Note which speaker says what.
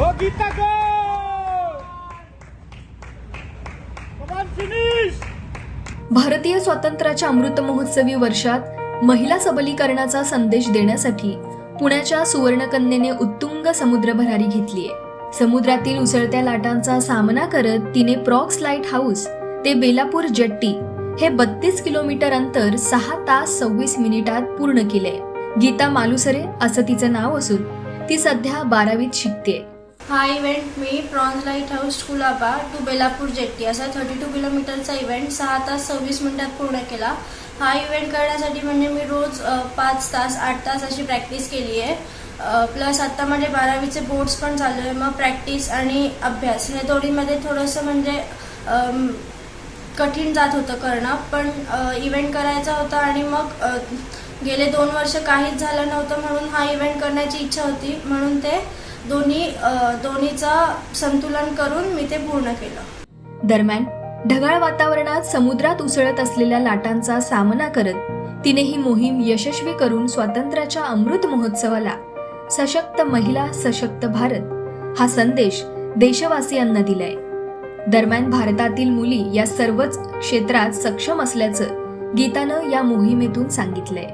Speaker 1: Go Gita go! Come on finish!
Speaker 2: भारतीय स्वातंत्र्याच्या अमृत महोत्सवी वर्षात महिला सबलीकरणाचा संदेश देण्यासाठी पुण्याच्या सुवर्णकन्येने उत्तुंग समुद्र भरारी घेतलीय समुद्रातील उसळत्या लाटांचा सामना करत तिने प्रॉक्स लाइट हाऊस ते बेलापूर जट्टी हे बत्तीस किलोमीटर अंतर सहा तास सव्वीस मिनिटात पूर्ण केले गीता मालुसरे असं तिचं नाव असून ती सध्या बारावीत शिकते
Speaker 3: हा event me prongs lighthouse Colaba to Belapur jetty असा थर्टी टू किलोमीटरचा इव्हेंट सहा तास सव्वीस मिनिटात पूर्ण केला. हा इव्हेंट करण्यासाठी म्हणजे मी रोज पाच तास आठ तास अशी प्रॅक्टिस केली आहे. प्लस आत्ता माझे बारावीचे बोर्ड्स पण चालू आहे. मग प्रॅक्टिस आणि अभ्यास हे दोन्हीमध्ये थोडंसं म्हणजे कठीण जात होतं करणं. पण इव्हेंट करायचा होता आणि मग गेले दोन वर्ष काहीच झालं नव्हतं म्हणून हा इव्हेंट करण्याची इच्छा होती. म्हणून ते दोन्ही दोन्हीचं संतुलन करून मी ते पूर्ण केलं.
Speaker 2: दरम्यान ढगाळ वातावरणात समुद्रात उसळत असलेल्या लाटांचा सामना करत तिने ही मोहीम यशस्वी करून स्वातंत्र्याच्या अमृत महोत्सवाला सशक्त महिला सशक्त भारत हा संदेश देशवासियांना दिलाय. दरम्यान भारतातील मुली या सर्वच क्षेत्रात सक्षम असल्याचं गीतानं या मोहिमेतून सांगितलंय.